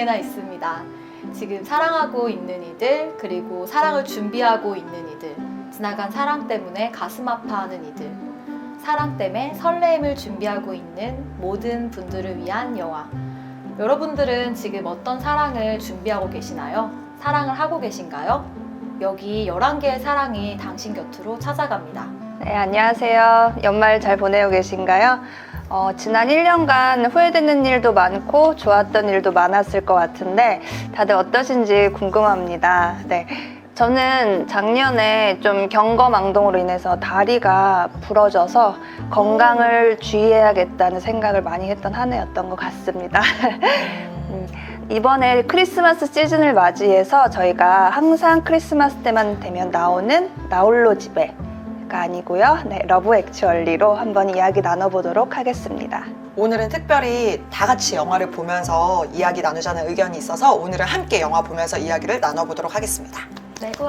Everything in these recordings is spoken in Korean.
어디에나 있습니다. 지금 사랑하고 있는 이들, 그리고 사랑을 준비하고 있는 이들, 지나간 사랑 때문에 가슴 아파하는 이들, 사랑 때문에 설레임을 준비하고 있는 모든 분들을 위한 영화. 여러분들은 지금 어떤 사랑을 준비하고 계시나요? 사랑을 하고 계신가요? 여기 11개의 사랑이 당신 곁으로 찾아갑니다. 네, 안녕하세요. 연말 잘 보내고 계신가요? 어, 지난 1년간 후회되는 일도 많고 좋았던 일도 많았을 것 같은데 다들 어떠신지 궁금합니다. 네. 저는 작년에 좀 경거망동으로 인해서 다리가 부러져서 건강을 주의해야겠다는 생각을 많이 했던 한 해였던 것 같습니다. 음, 이번에 크리스마스 시즌을 맞이해서 저희가 항상 크리스마스 때만 되면 나오는 나홀로 집에 가 아니고요. 네, 러브 액츄얼리로 한번 이야기 나눠보도록 하겠습니다. 오늘은 특별히 다 같이 영화를 보면서 이야기 나누자는 의견이 있어서 오늘은 함께 영화 보면서 이야기를 나눠보도록 하겠습니다. 네, 와.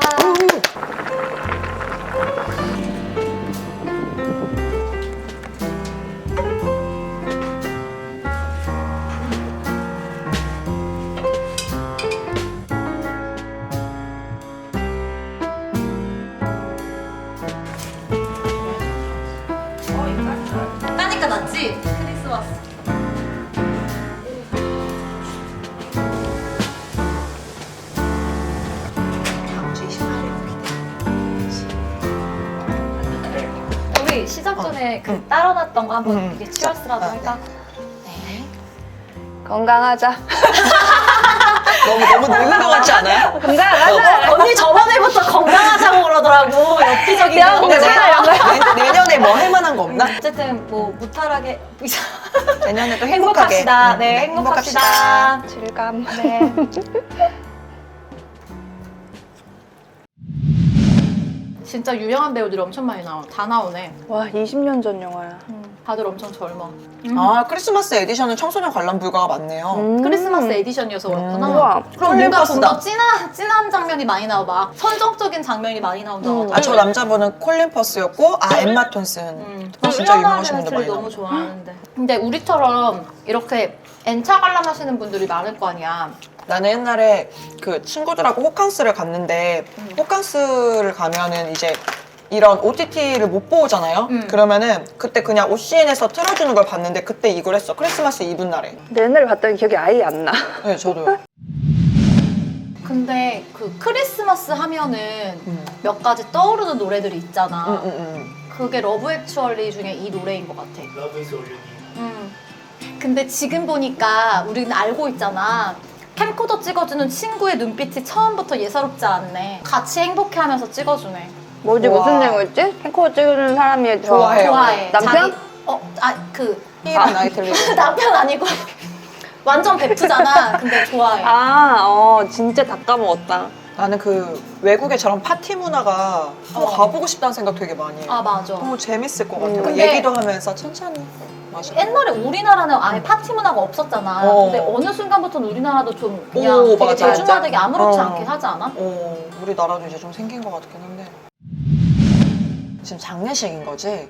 우리 시작 전에 그 응. 따라놨던 거 한번 응. 이게 치얼스라도 아, 할까? 네. 건강하자. 너무 너무 늙은 것 같지 않아요? 건강하자. 언니 저번에부터 건강하자고 그러더라고. 엽기적인 야, 거. 근데 괜찮아요. 내, 내년에 뭐 할 만한 거 없나? 어쨌든 뭐 무탈하게 내년에 또 행복하게. 행복합시다. 응, 네, 응, 행복합시다. 질감. 네. 진짜 유명한 배우들이 엄청 많이 나와. 다 나오네. 와, 20년 전 영화야. 다들 엄청 젊어. 아 크리스마스 에디션은 청소년 관람 불가가 많네요. 음. 크리스마스 에디션이어서 그렇구나. 음. 우와. 그럼 뭔가 좀 콜린 더 진한, 진한 장면이 많이 나와. 막 선정적인 장면이 많이 나온다고. 음. 아저 남자분은 콜린 퍼스였고 아 엠마 톤슨. 음. 어, 진짜 유명하신 를 분들 많이 너무 나와. 좋아하는데. 근데 우리처럼 이렇게 N차 관람하시는 분들이 많을 거 아니야. 나는 옛날에 그 친구들하고 호캉스를 갔는데 음. 호캉스를 가면은 이제 이런 OTT를 못 보잖아요. 음. 그러면은 그때 그냥 OCN에서 틀어주는 걸 봤는데 그때 이걸 했어. 크리스마스 이브 날에. 내 옛날에 봤던 기억이 아예 안 나. 네, 저도요. 근데 그 크리스마스 하면은 음. 몇 가지 떠오르는 노래들이 있잖아. 음, 음, 음. 그게 러브 액츄얼리 중에 이 노래인 것 같아. Love is all you need. 음. 근데 지금 보니까 우리는 알고 있잖아. 캠코더 찍어주는 친구의 눈빛이 처음부터 예사롭지 않네. 같이 행복해하면서 찍어주네. 뭐지, 우와. 무슨 내용이었지? 탱커 찍는 사람이 좋아. 좋아해요. 좋아해. 남편? 자기- 어, 아, 그 히이란 나이틀리. 남편 아니고 완전 베프잖아. 근데 좋아해. 아, 어, 진짜 다 까먹었다. 나는 그 외국의 저런 파티 문화가 한번 어. 가보고 싶다는 생각 되게 많이 해. 아 맞아. 너무 재밌을 것 같아. 음. 막 근데- 얘기도 하면서 천천히. 맞아. 옛날에 우리나라는 아예 파티 문화가 없었잖아. 어. 근데 어느 순간부터는 우리나라도 좀 그냥 오, 되게 맞아, 대중화되게 맞아. 아무렇지 어. 않게 하지 않아? 어, 우리나라도 이제 좀 생긴 것 같긴 한데. 지금 장례식인 거지?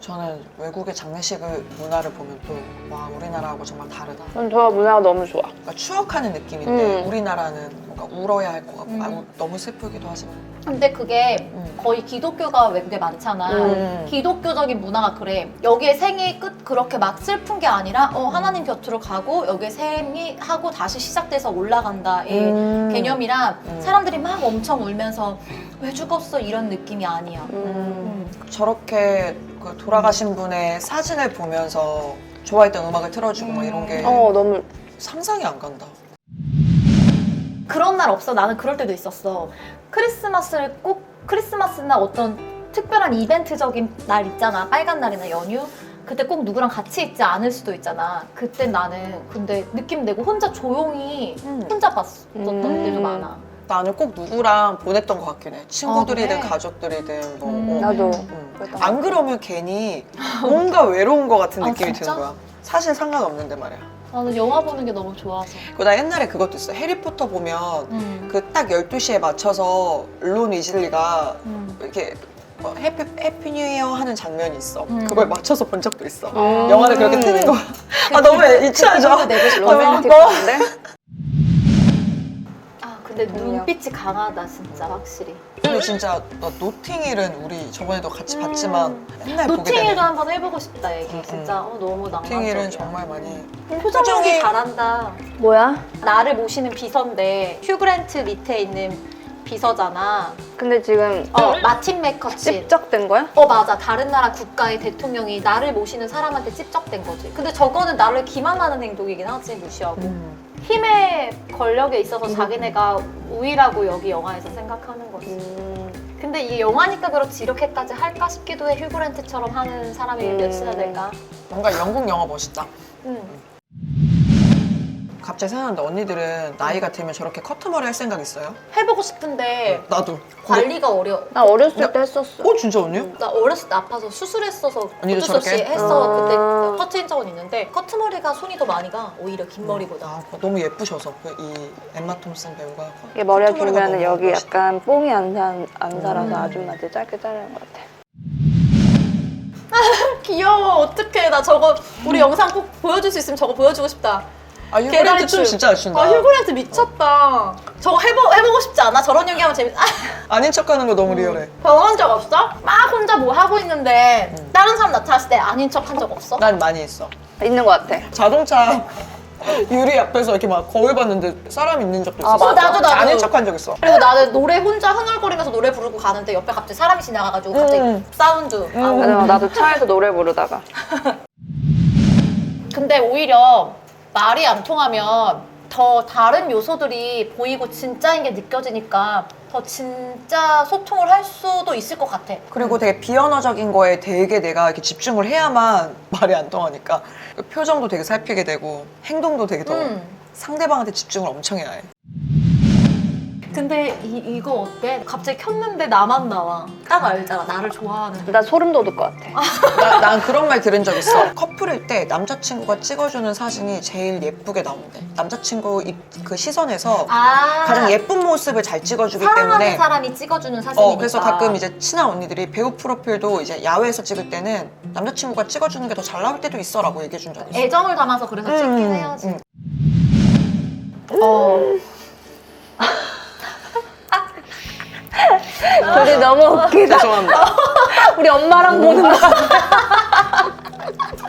저는 외국의 장례식을 문화를 보면 또, 와, 우리나라하고 정말 다르다. 전 저 문화가 너무 좋아. 그러니까 추억하는 느낌인데, 음. 우리나라는 뭔가 울어야 할 것 같고, 음. 아, 우- 너무 슬프기도 하지만. 근데 그게 음. 거의 기독교가 외국에 많잖아. 음. 기독교적인 문화가 그래. 여기에 생이 끝 그렇게 막 슬픈 게 아니라 어 하나님 곁으로 가고 여기에 생이 하고 다시 시작돼서 올라간다의 음. 개념이라 음. 사람들이 막 엄청 울면서 왜 죽었어 이런 느낌이 아니야. 음. 저렇게 그 돌아가신 분의 사진을 보면서 좋아했던 음악을 틀어주고 막 이런 게 어, 너무. 상상이 안 간다. 그런 날 없어. 나는 그럴 때도 있었어. 크리스마스를 꼭 크리스마스나 어떤 특별한 이벤트적인 날 있잖아. 빨간 날이나 연휴. 그때 꼭 누구랑 같이 있지 않을 수도 있잖아. 그때 나는 근데 느낌 내고 혼자 조용히 음. 혼자 봤었던 음. 때도 많아. 나는 꼭 누구랑 보냈던 것 같긴 해. 친구들이든 아, 그래? 가족들이든 뭐. 음. 어. 나도. 음. 안것 그러면 괜히 뭔가 외로운 것 같은 아, 느낌이 진짜? 드는 거야. 사실 상관없는데 말이야. 나는 영화 보는 게 너무 좋아서. 그리고 나 옛날에 그것도 있어. 해리포터 보면 음. 그 딱 12시에 맞춰서 론 위즐리가 음. 이렇게 뭐 해피, 해피 뉴 이어 하는 장면이 있어. 음. 그걸 맞춰서 본 적도 있어. 음. 영화를 그렇게 트는 거야. 아, 너무 유치하죠? 그. 어, 로맨틱 뭐. 한데 근데. 눈빛이 강하다 진짜 확실히. 근데 진짜 나 노팅힐은 우리 저번에도 같이 봤지만 맨날 보게 노팅힐도. 한번 해보고 싶다 얘기. 음, 진짜 어, 너무 낭만적이야. 노팅힐은 정말 많이 표정이 표정이- 잘한다. 뭐야? 나를 모시는 비서인데 휴그랜트 밑에 있는 비서잖아. 근데 지금 어 마틴 맥커친. 찝적된 거야? 어 맞아 다른 나라 국가의 대통령이 나를 모시는 사람한테 찝적된 거지 근데 저거는 나를 기만하는 행동이긴 하지 무시하고 음. 힘의 권력에 있어서 자기네가 우위라고 여기 영화에서 생각하는 거지 음, 근데 이게 영화니까 그렇지 이렇게까지 할까 싶기도 해 휴그랜트처럼 하는 사람이 음. 몇이나 될까 뭔가 영국 영화 멋있다. 응. 갑자기 생각났는데 언니들은 나이가 들면 저렇게 커트머리 할 생각 있어요? 해보고 싶은데 나도. 관리가 어려워 나 어렸을 나- 때 했었어. 어 진짜 언니요? 나 어렸을 때 아파서 수술했어서 언니도 어쩔 수 없이 저렇게? 했어 아. 그때 커트인 적은 있는데 커트머리가 손이 더 많이 가 오히려 긴 머리보다 아, 너무 예쁘셔서 그 이 엠마 톰슨 배우가 이게 머리가 커트머리가 길면 너무 여기 멋있다. 약간 뽕이 안, 사, 안 살아서 음. 아줌마들 짧게 자르는 것 같아. 귀여워 어떡해 나 저거 우리 영상 꼭 보여줄 수 있으면 저거 보여주고 싶다 아 휴그랜트 춤 진짜 잘 춘다. 아 휴그랜트 미쳤다 저거 해보, 해보고 싶지 않아? 저런 연기하면 재밌 아, 아닌 척 하는 거 너무 리얼해. 병원 적 없어? 막 혼자 뭐 하고 있는데 다른 사람 나타났을 때 아닌 척 한 적 없어? 난 많이 있어. 있는 것 같아. 자동차 유리 앞에서 이렇게 막 거울 봤는데 사람 있는 적도 아, 있어. 맞아. 나도, 나도. 아닌 척 한 적 있어. 그리고 나는 노래 혼자 흥얼거리면서 노래 부르고 가는데 옆에 갑자기 사람이 지나가가지고 갑자기 음. 사운드 아, 맞아, 나도 차에서 노래 부르다가. 근데 오히려 말이 안 통하면 더 다른 요소들이 보이고 진짜인 게 느껴지니까 더 진짜 소통을 할 수도 있을 것 같아. 그리고 되게 비언어적인 거에 되게 내가 이렇게 집중을 해야만 말이 안 통하니까 그 표정도 되게 살피게 되고 행동도 되게 더 음. 상대방한테 집중을 엄청 해야 해. 근데 이, 이거 어때? 갑자기 켰는데 나만 나와. 딱 알잖아. 나를 좋아하는. 나 소름 돋을 것 같아. 나, 난 그런 말 들은 적 있어. 커플일 때 남자친구가 찍어주는 사진이 제일 예쁘게 나온대. 남자친구 입, 그 시선에서 아. 가장 예쁜 모습을 잘 찍어주기 사랑하는 때문에 사람이 찍어주는 사진이니까. 어, 그래서 가끔 이제 친한 언니들이 배우 프로필도 이제 야외에서 찍을 때는 남자친구가 찍어주는 게 더 잘 나올 때도 있어라고 얘기해 준 적 있어. 애정을 담아서 그래서 찍긴 음, 해야지. 음. 어. 둘이 너무 웃기다. 죄송합니다. 우리 엄마랑 보는 거.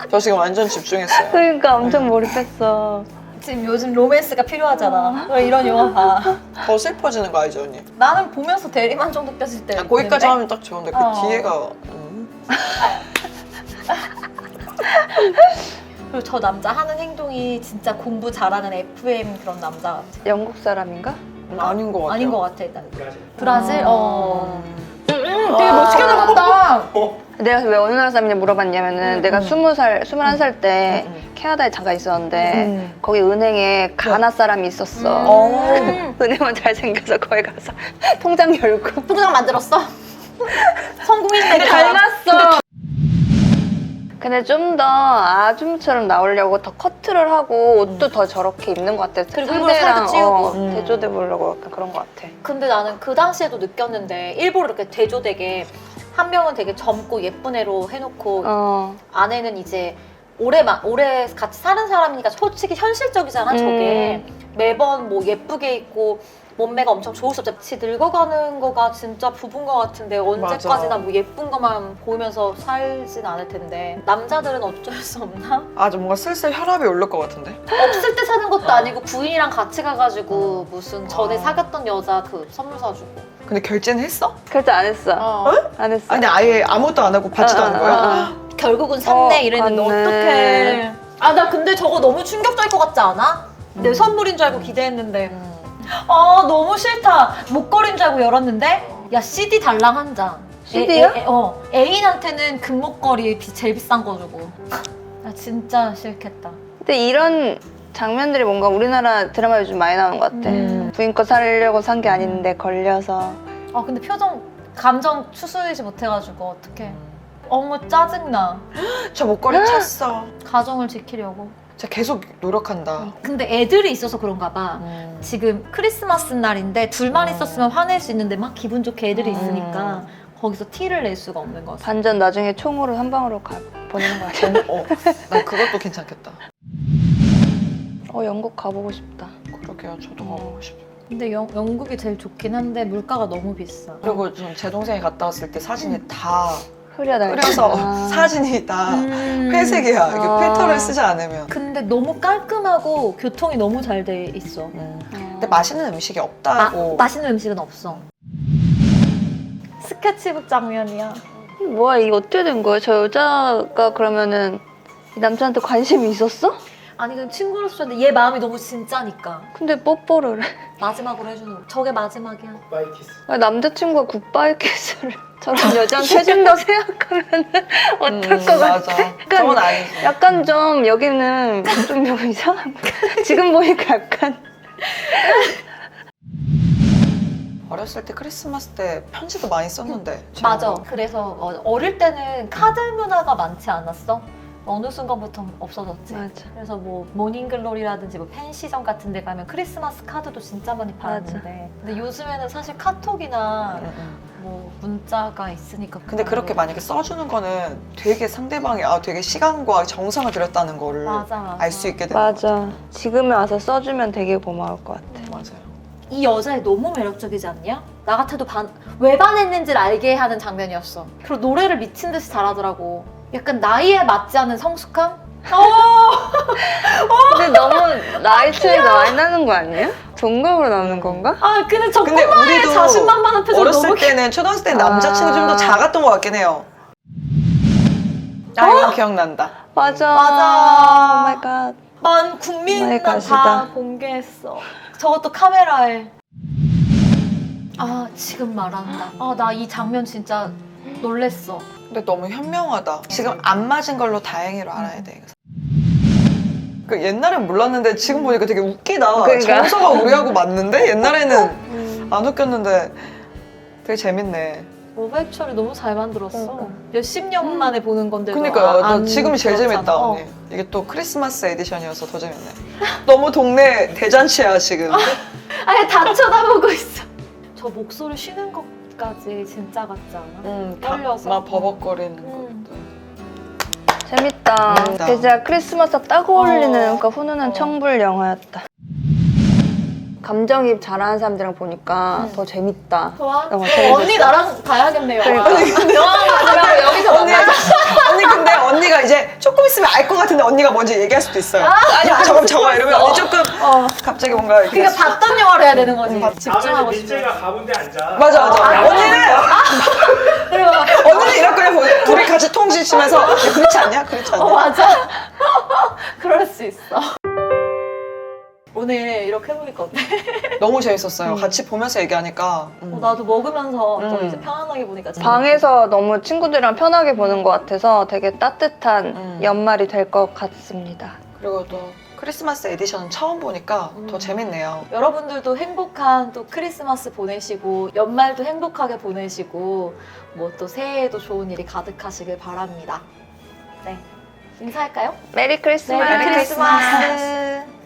저 지금 완전 집중했어요. 그러니까 엄청 몰입했어. 지금 요즘 로맨스가 필요하잖아. 왜 이런 영화 봐. 더 슬퍼지는 거 알죠, 언니? 나는 보면서 대리만족 느껴질 때. 야, 거기까지 있는데? 하면 딱 좋은데 그 어. 뒤에가 음. 그리고 저 남자 하는 행동이 진짜 공부 잘하는 FM 그런 남자 같아. 영국 사람인가? 아닌 것 같아요. 아닌 것 같아. 일단. 브라질? 어. 음. 되게 멋지게 나갔다. 내가 왜 어느 나라 사람이냐 물어봤냐면은 음, 내가 음. 스무 살, 스물한 살때 음, 캐나다에 잠깐 있었는데 음. 거기 은행에 가나 사람이 있었어. 어. 은행원 잘생겨서 거기 가서 통장 열고 통장 만들었어? 성공했네. 닮았어. 근데 좀 더 아줌처럼 나오려고 더 커트를 하고 옷도 더 저렇게 입는 것 같아. 그리고 일부러 살도 찌우고. 어, 음. 대조돼 보려고 약간 그런 것 같아. 근데 나는 그 당시에도 느꼈는데 일부러 이렇게 대조되게 한 명은 되게 젊고 예쁜 애로 해놓고 어. 아내는 이제 오래 마, 오래 같이 사는 사람이니까 솔직히 현실적이잖아 저게 매번 뭐 예쁘게 입고 몸매가 엄청 좋을 수 없지 같이 늙어가는 거가 진짜 부부인 것 같은데 언제까지나 맞아. 뭐 예쁜 것만 보이면서 살진 않을 텐데 남자들은 어쩔 수 없나? 아, 좀 뭔가 슬슬 혈압이 오를 것 같은데? 없을 때 사는 것도 아니고 부인이랑 같이 가가지고 무슨 전에 아. 사귀었던 여자 그 선물 사주고 근데 결제는 했어? 결제 안 했어. 어. 안 했어. 아니 아예 아무것도 안 하고 받지도 어, 않은 어, 거야? 어. 결국은 샀네 어, 이랬는데. 어떡해 아 나 근데 저거 너무 충격적일 것 같지 않아? 내 음. 선물인 줄 알고 기대했는데 아 너무 싫다 목걸이인 줄 알고 열었는데 야 CD 달랑 한 장 CD 요? 어 애인한테는 금목걸이 비- 제일 비싼 거 주고 나 진짜 싫겠다 근데 이런 장면들이 뭔가 우리나라 드라마 요즘 많이 나오는 것 같아. 음. 부인 거 사려고 산 게 아닌데 걸려서. 아 근데 표정 감정 추스르지 못해가지고 어떡해 어머 짜증나 저 목걸이 찼어. 가정을 지키려고 진짜 계속 노력한다. 근데 애들이 있어서 그런가 봐 음. 지금 크리스마스 날인데 둘만 음. 있었으면 화낼 수 있는데 막 기분 좋게 애들이 음. 있으니까 거기서 티를 낼 수가 없는 거지. 반전 나중에 총으로 한 방으로 가, 보내는 거 같아. 어, 난 그것도 괜찮겠다. 어, 영국 가보고 싶다. 그러게요, 저도 어. 가보고 싶어요. 근데 영, 영국이 제일 좋긴 한데 물가가 너무 비싸. 그리고 좀제 동생이 갔다 왔을 때 사진이 다 흐려달. 흐려서 아. 사진이 다 음. 회색이야. 이게 아. 필터를 쓰지 않으면. 근데 너무 깔끔하고 교통이 너무 잘 돼 있어. 음. 어. 근데 맛있는 음식이 마, 없다고. 맛있는 음식은 없어. 스케치북 장면이야. 뭐야 이게 어떻게 된 거야? 저 여자가 그러면은 이 남자한테 관심이 있었어? 아니 그 친구로서 줬는데 얘 마음이 너무 진짜니까 근데 뽀뽀를 해. 마지막으로 해주는 거. 저게 마지막이야. 바이키스. 아, 남자친구가 굿바이 키스를 저런 여자한테 해준다 생각하면 어떨 음, 것 같아? 맞아. 저건 아니지. 약간 좀 여기는 좀 이상한 거. 지금 보니까 약간 어렸을 때 크리스마스 때 편지도 많이 썼는데. 맞아. 그래서 어, 어릴 때는 카드 문화가 많지 않았어. 어느 순간부터 없어졌지. 맞아. 그래서 뭐 모닝글로리라든지 뭐 펜시점 같은 데 가면 크리스마스 카드도 진짜 많이 팔았는데 근데 요즘에는 사실 카톡이나 응, 응. 뭐 문자가 있으니까 근데 그렇게 만약에 써주는 거는 되게 상대방이 아 되게 시간과 정성을 들였다는 거를 맞아, 맞아. 알 수 있게 되는 맞아. 지금에 와서 써주면 되게 고마울 것 같아. 거 맞아요. 이 여자애 너무 매력적이지 않냐? 나 같아도 반, 왜 반했는지를 알게 하는 장면이었어. 그리고 노래를 미친 듯이 잘하더라고. 약간 나이에 맞지 않은 성숙함? 근데 너무 나이 차이가 많이 나는 거 아니에요? 동갑으로 나오는 건가? 아 근데 저 근데 꼬마의 우리도 자신만만한 표정 어렸을 너무 귀 때는 초등학생 때 아. 남자친구 좀 더 작았던 것 같긴 해요. 아 이건 기억난다. 맞아. 맞아. 오 마이 갓. 만 국민은 오마이 다 갓이다. 공개했어. 저것도 카메라에. 아 지금 말한다. 아 나 이 장면 진짜 놀랬어. 근데 너무 현명하다. 지금 안 맞은 걸로 다행히로 알아야 돼. 그 옛날엔 몰랐는데 지금 보니까 되게 웃기다. 그러니까. 정서가 우리하고 맞는데 옛날에는 음. 안 웃겼는데 되게 재밌네. 액츄얼이 너무 잘 만들었어. 응, 몇십 년 만에 보는 건데. 그러니까요. 나 지금이 제일 재밌다 어. 언니. 이게 또 크리스마스 에디션이어서 더 재밌네. 너무 동네 대잔치야 지금. 아예 다 쳐다보고 있어. 저 목소리 쉬는 것까지 진짜 같지 않아? 음, 떨려서. 막 버벅거리는 음. 재밌다. 재밌다. 진짜 크리스마스 딱 어울리는 어. 그러니까 훈훈한 어. 청불 영화였다. 감정입 잘하는 사람들이랑 보니까 음. 더 재밌다. 좋아. 영화 재밌었어. 언니 나랑 가야겠네요. 그러니까. 영화 가지라고 여기서 언니, 만나자. 언니 근데 언니가 이제 조금 있으면 알 것 같은데 언니가 먼저 얘기할 수도 있어요. 야 저거 저거 이러면 언니 조금 어. 갑자기 뭔가 이렇게 그러니까 봤던 영화를 해야 되는 거지. 음, 집중하고 다음에 싶어. 민재가 가운데 앉아. 맞아 맞아. 아, 언니는 그리고 언니는 이렇게 보 같이 통지치면서 야, 그렇지 않냐? 그렇지 않냐? 어 맞아. 그럴 수 있어. 오늘 이렇게 해보니까 어때? 너무 재밌었어요. 음. 같이 보면서 얘기하니까. 음. 어, 나도 먹으면서 또 음. 이제 편안하게 보니까 재밌다. 방에서 너무 친구들이랑 편하게 보는 것 같아서 되게 따뜻한 음. 연말이 될 것 같습니다. 그리고 또 크리스마스 에디션은 처음 보니까 더 음. 재밌네요. 여러분들도 행복한 또 크리스마스 보내시고 연말도 행복하게 보내시고 뭐 또 새해에도 좋은 일이 가득하시길 바랍니다. 네. 인사할까요? 메리 크리스마스! 메리 크리스마스.